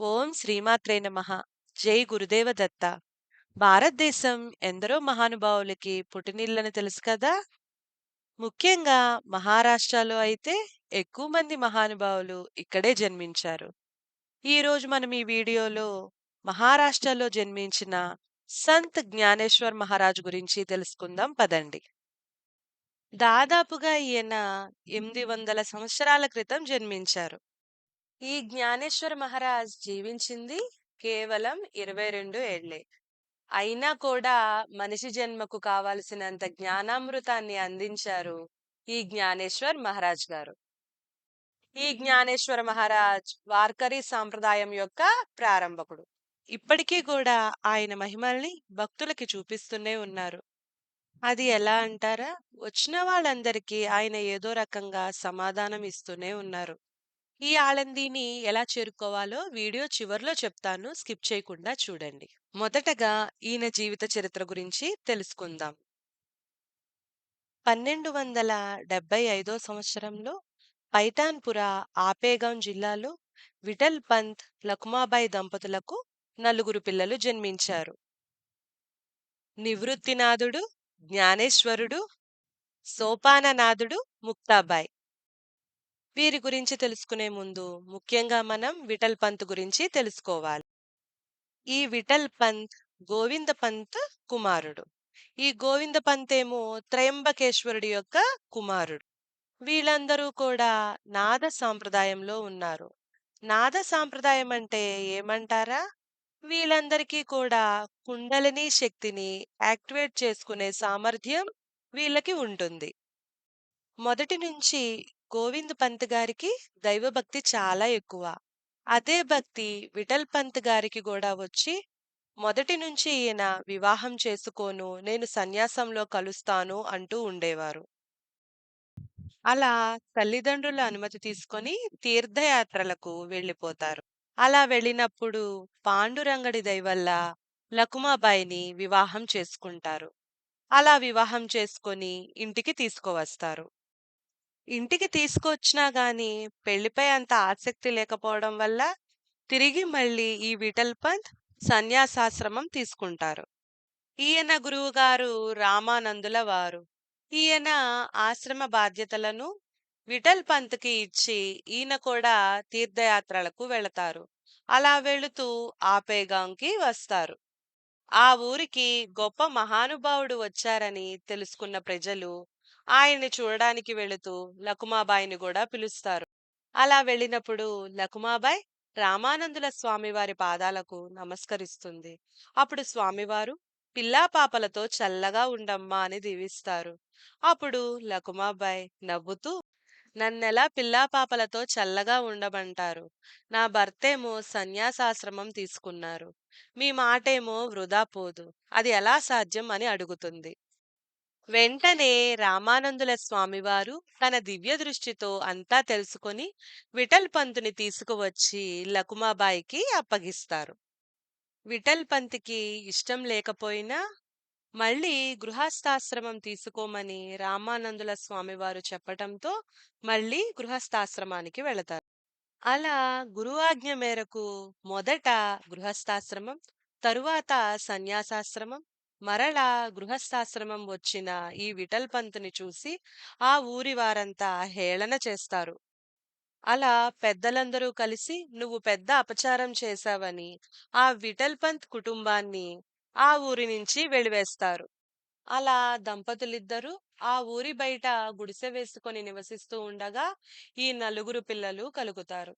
ఓం శ్రీమాత్రే నమ. జై గురుదేవ దత్త. భారతదేశం ఎందరో మహానుభావులకి పుట్టినిళ్ళని తెలుసు కదా? ముఖ్యంగా మహారాష్ట్రలో అయితే ఎక్కువ మంది మహానుభావులు ఇక్కడే జన్మించారు. ఈరోజు మనం ఈ వీడియోలో మహారాష్ట్రలో జన్మించిన సంత్ జ్ఞానేశ్వర్ మహారాజ్ గురించి తెలుసుకుందాం పదండి. దాదాపుగా ఈయన ఎనిమిది వందల సంవత్సరాల క్రితం జన్మించారు. ఈ జ్ఞానేశ్వర మహారాజ్ జీవించింది కేవలం ఇరవై రెండు ఏళ్ళే. అయినా కూడా మనిషి జన్మకు కావలసినంత జ్ఞానామృతాన్ని అందించారు ఈ జ్ఞానేశ్వర్ మహారాజ్ గారు. ఈ జ్ఞానేశ్వర మహారాజ్ వార్కరీ సాంప్రదాయం యొక్క ప్రారంభకుడు. ఇప్పటికీ కూడా ఆయన మహిమల్ని భక్తులకి చూపిస్తూనే ఉన్నారు. అది ఎలా అంటారా? వచ్చిన వాళ్ళందరికీ ఆయన ఏదో రకంగా సమాధానం ఇస్తూనే ఉన్నారు. ఈ ఆళందీని ఎలా చేరుకోవాలో వీడియో చివర్లో చెప్తాను. స్కిప్ చేయకుండా చూడండి. మొదటగా ఈయన జీవిత చరిత్ర గురించి తెలుసుకుందాం. పన్నెండు వందల డెబ్బై ఐదో సంవత్సరంలో పైఠాన్పుర ఆపేగాం జిల్లాలో విఠల్ పంత్ లకుమాబాయి దంపతులకు నలుగురు పిల్లలు జన్మించారు. నివృత్తినాథుడు జ్ఞానేశ్వరుడు సోపాననాథుడు ముక్తాబాయ్. వీరి గురించి తెలుసుకునే ముందు ముఖ్యంగా మనం విఠల్ పంత్ గురించి తెలుసుకోవాలి. ఈ విఠల్ పంత్ గోవింద పంత్ కుమారుడు. ఈ గోవింద పంత్ ఏమో త్రయంబకేశ్వరుడి యొక్క కుమారుడు. వీళ్ళందరూ కూడా నాద సాంప్రదాయంలో ఉన్నారు. నాద సాంప్రదాయం అంటే ఏమంటారా? వీళ్ళందరికీ కూడా కుండలిని శక్తిని యాక్టివేట్ చేసుకునే సామర్థ్యం వీళ్ళకి ఉంటుంది. మొదటి నుంచి గోవింద్ పంత్ గారికి దైవభక్తి చాలా ఎక్కువ. అదే భక్తి విఠల్ పంత్ గారికి కూడా వచ్చి మొదటి నుంచి ఈయన వివాహం చేసుకోను నేను సన్యాసంలో కలుస్తాను అంటూ ఉండేవారు. అలా తల్లిదండ్రుల అనుమతి తీసుకొని తీర్థయాత్రలకు వెళ్ళిపోతారు. అలా వెళ్ళినప్పుడు పాండురంగడి దయవల్ల లకుమాబాయిని వివాహం చేసుకుంటారు. అలా వివాహం చేసుకొని ఇంటికి తీసుకువస్తారు. ఇంటికి తీసుకొచ్చినా గాని పెళ్ళిపై అంత ఆసక్తి లేకపోవడం వల్ల తిరిగి మళ్ళీ ఈ విఠల్ పంత్ సన్యాసాశ్రమం తీసుకుంటారు. ఈయన గురువుగారు రామానందుల వారు. ఈయన ఆశ్రమ బాధ్యతలను విఠల్ పంత్కి ఇచ్చి ఈయన కూడా తీర్థయాత్రలకు వెళతారు. అలా వెళుతూ ఆపేగాంకి వస్తారు. ఆ ఊరికి గొప్ప మహానుభావుడు వచ్చారని తెలుసుకున్న ప్రజలు ఆయన్ని చూడడానికి వెళుతూ లకుమాబాయిని కూడా పిలుస్తారు. అలా వెళ్ళినప్పుడు లకుమాబాయ్ రామానందుల స్వామివారి పాదాలకు నమస్కరిస్తుంది. అప్పుడు స్వామివారు పిల్లా పాపలతో చల్లగా ఉండమ్మా అని దీవిస్తారు. అప్పుడు లకుమాబాయ్ నవ్వుతూ నన్నెలా పిల్లా పాపలతో చల్లగా ఉండమంటారు? నా భర్తేమో సన్యాసాశ్రమం తీసుకున్నారు. మీ మాటేమో వృధా పోదు. అది ఎలా సాధ్యం అని అడుగుతుంది. వెంటనే రామానందుల స్వామివారు తన దివ్య దృష్టితో అంతా తెలుసుకొని విఠల్ పంతుని తీసుకువచ్చి లకుమాబాయికి అప్పగిస్తారు. విఠల్ పంతికి ఇష్టం లేకపోయినా మళ్ళీ గృహస్థాశ్రమం తీసుకోమని రామానందుల స్వామివారు చెప్పటంతో మళ్ళీ గృహస్థాశ్రమానికి వెళతారు. అలా గురువాజ్ఞ మేరకు మొదట గృహస్థాశ్రమం తరువాత సన్యాసాశ్రమం మరలా గృహస్థాశ్రమం వచ్చిన ఈ విఠల్పంతుని చూసి ఆ ఊరి వారంతా హేళన చేస్తారు. అలా పెద్దలందరూ కలిసి నువ్వు పెద్ద అపచారం చేశావని ఆ విఠల్ పంత్ కుటుంబాన్ని ఆ ఊరి నుంచి వెలివేస్తారు. అలా దంపతులిద్దరూ ఆ ఊరి బయట గుడిసె వేసుకొని నివసిస్తూ ఉండగా ఈ నలుగురు పిల్లలు కలుగుతారు.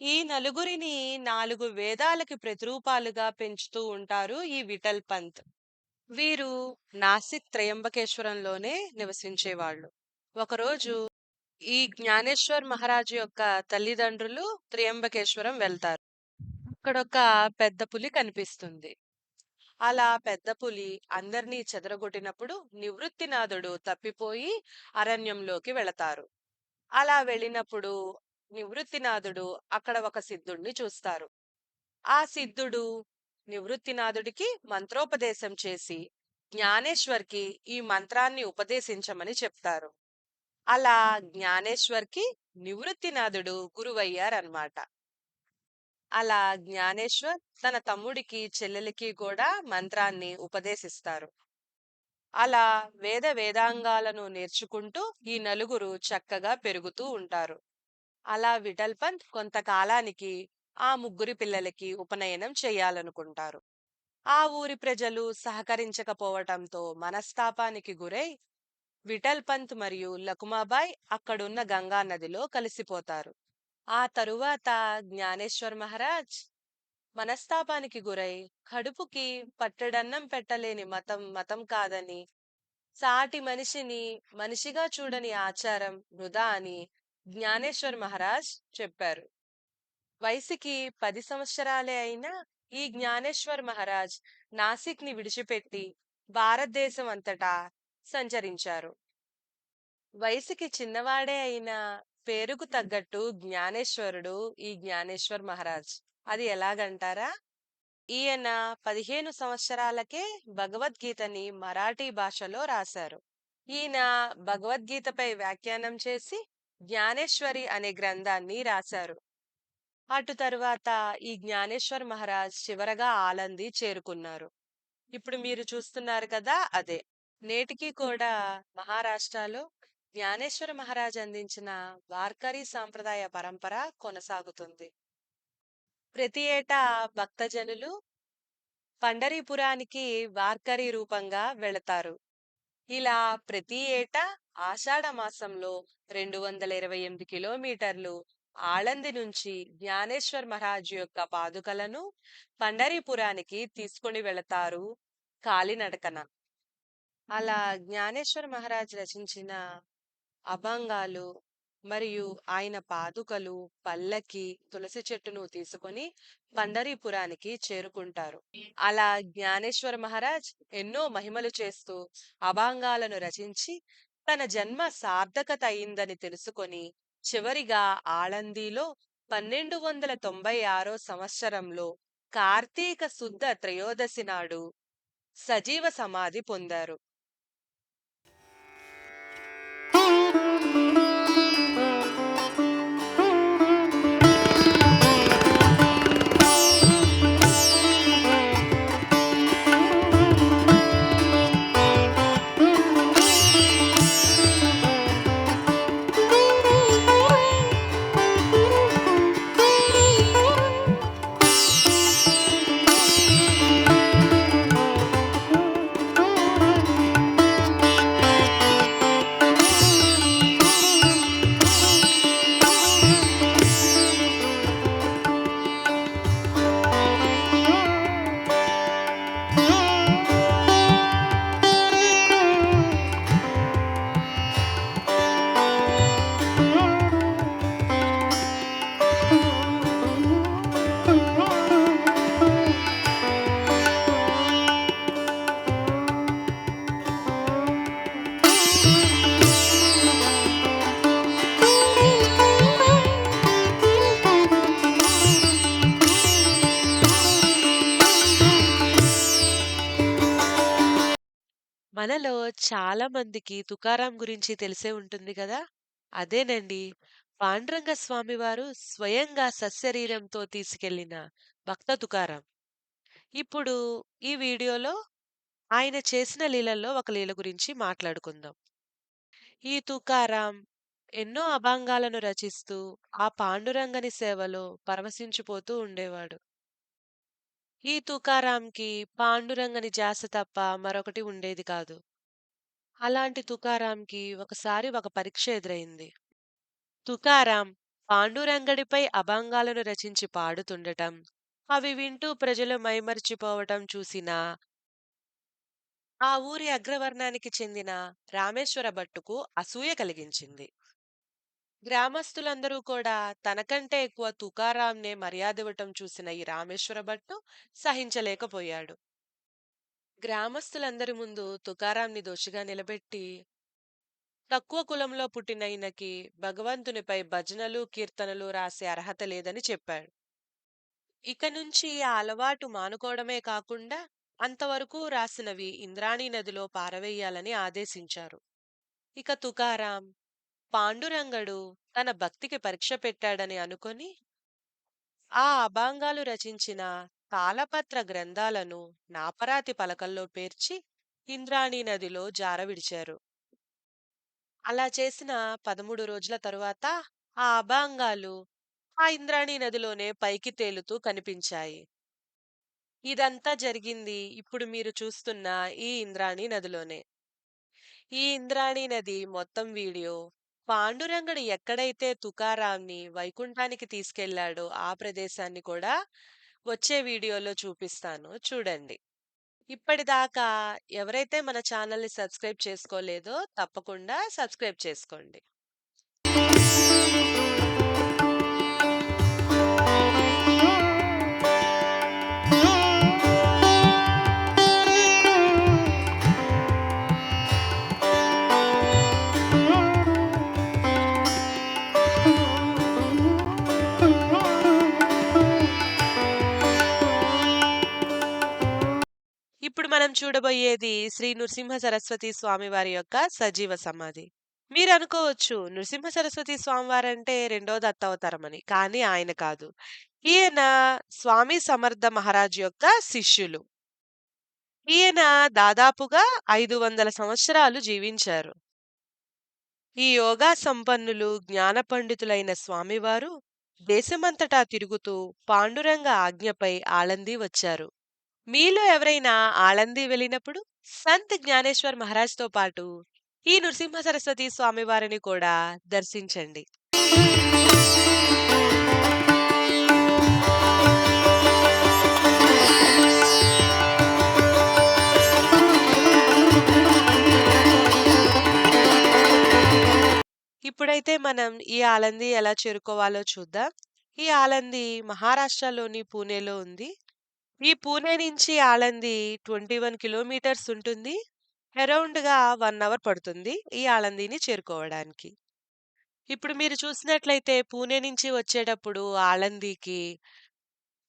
ఈ నలుగురిని నాలుగు వేదాలకి ప్రతిరూపాలుగా పెంచుతూ ఉంటారు ఈ విఠల్ పంత్ వీరు నాసిక్ త్రయంబకేశ్వరంలోనే నివసించేవాళ్ళు. ఒకరోజు ఈ జ్ఞానేశ్వర్ మహారాజు యొక్క తల్లిదండ్రులు త్రయంబకేశ్వరం వెళ్తారు. అక్కడొక పెద్ద పులి కనిపిస్తుంది. అలా పెద్ద పులి అందరినీ చెదరగొట్టినప్పుడు నివృత్తినాథుడు తప్పిపోయి అరణ్యంలోకి వెళతారు. అలా వెళ్ళినప్పుడు నివృత్తినాథుడు అక్కడ ఒక సిద్ధుడిని చూస్తారు. ఆ సిద్ధుడు నివృత్తినాథుడికి మంత్రోపదేశం చేసి జ్ఞానేశ్వర్కి ఈ మంత్రాన్ని ఉపదేశించమని చెప్తారు. అలా జ్ఞానేశ్వర్కి నివృత్తినాథుడు గురువయ్యారన్నమాట. అలా జ్ఞానేశ్వర్ తన తమ్ముడికి చెల్లెలికి కూడా మంత్రాన్ని ఉపదేశిస్తారు. అలా వేద వేదాంగాలను నేర్చుకుంటూ ఈ నలుగురు చక్కగా పెరుగుతూ ఉంటారు. అలా విఠల్ పంత్ కొంతకాలానికి ఆ ముగ్గురి పిల్లలకి ఉపనయనం చేయాలనుకుంటారు. ఆ ఊరి ప్రజలు సహకరించకపోవటంతో మనస్తాపానికి గురై విఠల్ పంత్ మరియు లకుమాబాయ్ అక్కడున్న గంగా నదిలో కలిసిపోతారు. ఆ తరువాత జ్ఞానేశ్వర్ మహారాజ్ మనస్తాపానికి గురై కడుపుకి పట్టెడన్నం పెట్టలేని మతం మతం కాదని సాటి మనిషిని మనిషిగా చూడని ఆచారం వృధా అని జ్ఞానేశ్వర్ మహారాజ్ చెప్పారు. వయసుకి పది సంవత్సరాలే అయినా ఈ జ్ఞానేశ్వర్ మహారాజ్ నాసిక్ని విడిచిపెట్టి భారతదేశం అంతటా సంచరించారు. వయసుకి చిన్నవాడే అయిన పేరుకు తగ్గట్టు జ్ఞానేశ్వరుడు ఈ జ్ఞానేశ్వర్ మహారాజ్. అది ఎలాగంటారా? ఈయన పదిహేను సంవత్సరాలకే భగవద్గీతని మరాఠీ భాషలో రాశారు. ఈయన భగవద్గీతపై వ్యాఖ్యానం చేసి జ్ఞానేశ్వరి అనే గ్రంథాన్ని రాశారు. అటు తరువాత ఈ జ్ఞానేశ్వర్ మహారాజ్ చివరగా ఆలంది చేరుకున్నారు. ఇప్పుడు మీరు చూస్తున్నారు కదా అదే. నేటికి కూడా మహారాష్ట్రలో జ్ఞానేశ్వర మహారాజ్ అందించిన వార్కరీ సాంప్రదాయ పరంపర కొనసాగుతుంది. ప్రతి ఏటా భక్తజనులు పండరీపురానికి వార్కరీ రూపంగా వెళతారు. ఇలా ప్రతి ఏటా ఆషాఢ మాసంలో రెండు వందల ఇరవై ఎనిమిది కిలోమీటర్లు ఆళంది నుంచి జ్ఞానేశ్వర్ మహారాజ్ యొక్క పాదుకలను పండరీపురానికి తీసుకుని వెళతారు కాలినడకన అలా జ్ఞానేశ్వర్ మహారాజ్ రచించిన అభంగాలు మరియు ఆయన పాదుకలు పల్లకి తులసి చెట్టును తీసుకొని పండరీపురానికి చేరుకుంటారు. అలా జ్ఞానేశ్వర మహారాజ్ ఎన్నో మహిమలు చేస్తూ అభాంగాలను రచించి తన జన్మ సార్థకత అయిందని తెలుసుకొని చివరిగా ఆళందీలో పన్నెండు వందల తొంభై ఆరో సంవత్సరంలో కార్తీక శుద్ధ త్రయోదశి నాడు సజీవ సమాధి పొందారు. మనలో చాలా మందికి తుకారాం గురించి తెలిసే ఉంటుంది కదా! అదేనండి. పాండురంగ స్వామివారు స్వయంగా సశరీరంతో తీసుకెళ్ళిన భక్త తుకారాం. ఇప్పుడు ఈ వీడియోలో ఆయన చేసిన లీలల్లో ఒక లీల గురించి మాట్లాడుకుందాం. ఈ తుకారాం ఎన్నో అభంగాలను రచిస్తూ ఆ పాండురంగని సేవలో పరవశించిపోతూ ఉండేవాడు. ఈ తుకారాంకి పాండురంగని జాస తప్ప మరొకటి ఉండేది కాదు. అలాంటి తుకారాంకి ఒకసారి ఒక పరీక్ష ఎదురైంది. తుకారాం పాండురంగడిపై అభంగాలను రచించి పాడుతుండటం అవి వింటూ ప్రజలు మైమరిచిపోవటం చూసిన ఆ ఊరి అగ్రవర్ణానికి చెందిన రామేశ్వర భట్టుకు అసూయ కలిగించింది. గ్రామస్తులందరూ కూడా తనకంటే ఎక్కువ తుకారాంనే మర్యాదివ్వటం చూసిన ఈ రామేశ్వర భట్టు సహించలేకపోయాడు. గ్రామస్తులందరి ముందు తుకారాంని దోషిగా నిలబెట్టి తక్కువ కులంలో పుట్టిన ఈయనకి భగవంతునిపై భజనలు కీర్తనలు రాసే అర్హత లేదని చెప్పాడు. ఇక నుంచి ఆ అలవాటు మానుకోవడమే కాకుండా అంతవరకు రాసినవి ఇంద్రాణీ నదిలో పారవేయాలని ఆదేశించారు. ఇక తుకారాం పాండురంగడు తన భక్తికి పరీక్ష పెట్టాడని అనుకొని ఆ అభాంగాలు రచించిన తాళపత్ర గ్రంథాలను నాపరాతి పలకల్లో పేర్చి ఇంద్రాణీ నదిలో జారవిడిచారు అలా చేసిన పదమూడు రోజుల తరువాత ఆ అభాంగాలు ఆ ఇంద్రాణీ నదిలోనే పైకి తేలుతూ కనిపించాయి. ఇదంతా జరిగింది ఇప్పుడు మీరు చూస్తున్న ఈ ఇంద్రాణి నదిలోనే. ఈ ఇంద్రాణి నది మొత్తం వీడియో పాండురంగడు ఎక్కడైతే తుకారాంని వైకుంఠానికి తీసుకెళ్ళాడో ఆ ప్రదేశాన్ని కూడా వచ్చే వీడియోలో చూపిస్తాను. చూడండి. ఇప్పటిదాకా ఎవరైతే మన ఛానల్ని సబ్స్క్రైబ్ చేసుకోలేదో తప్పకుండా సబ్స్క్రైబ్ చేసుకోండి. చూడబోయేది శ్రీ నృసింహ సరస్వతి స్వామివారి యొక్క సజీవ సమాధి. మీరు అనుకోవచ్చు నృసింహ సరస్వతి స్వామివారంటే రెండో దత్తావతారం కానీ ఆయన కాదు. ఈయన స్వామి సమర్థ మహారాజు యొక్క శిష్యులు. ఈయన దాదాపుగా ఐదు వందల సంవత్సరాలు జీవించారు. ఈ యోగా సంపన్నులు జ్ఞాన పండితులైన స్వామివారు దేశమంతటా తిరుగుతూ పాండురంగ ఆజ్ఞపై ఆళంది వచ్చారు. మీలో ఎవరైనా ఆళంది వెళ్ళినప్పుడు సంత్ జ్ఞానేశ్వర్ మహారాజ్తో పాటు ఈ నృసింహ సరస్వతి స్వామివారిని కూడా దర్శించండి. ఇప్పుడైతే మనం ఈ ఆలంది ఎలా చేరుకోవాలో చూద్దాం. ఈ ఆలంది మహారాష్ట్రలోని పూణేలో ఉంది. ఈ పూణే నుంచి ఆలంది ట్వంటీ వన్ కిలోమీటర్స్ ఉంటుంది. అరౌండ్గా వన్ అవర్ పడుతుంది ఈ ఆలందిని చేరుకోవడానికి. ఇప్పుడు మీరు చూసినట్లయితే పూణే నుంచి వచ్చేటప్పుడు ఆలందికి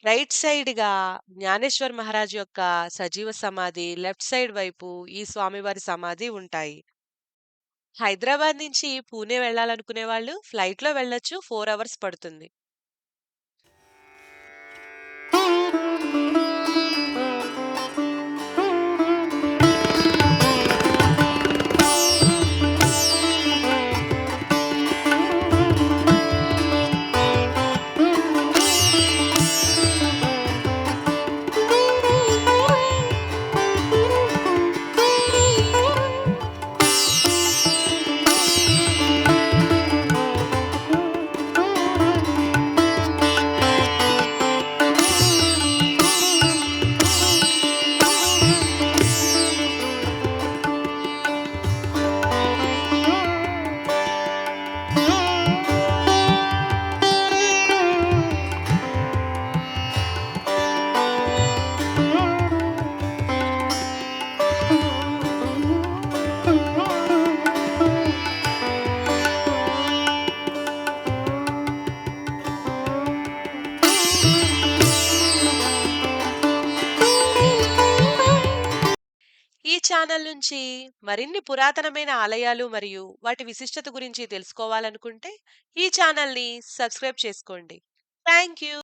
రైట్ సైడ్గా జ్ఞానేశ్వర్ మహారాజ్ యొక్క సజీవ సమాధి లెఫ్ట్ సైడ్ వైపు ఈ స్వామివారి సమాధి ఉంటాయి. హైదరాబాద్ నుంచి పూణే వెళ్ళాలనుకునే వాళ్ళు ఫ్లైట్లో వెళ్ళొచ్చు ఫోర్ అవర్స్ పడుతుంది. ఈ గురించి మరిన్ని పురాతనమైన ఆలయాలు మరియు వాటి విశిష్టత గురించి తెలుసుకోవాలనుకుంటే ఈ ఛానల్ని సబ్స్క్రైబ్ చేసుకోండి. Thank you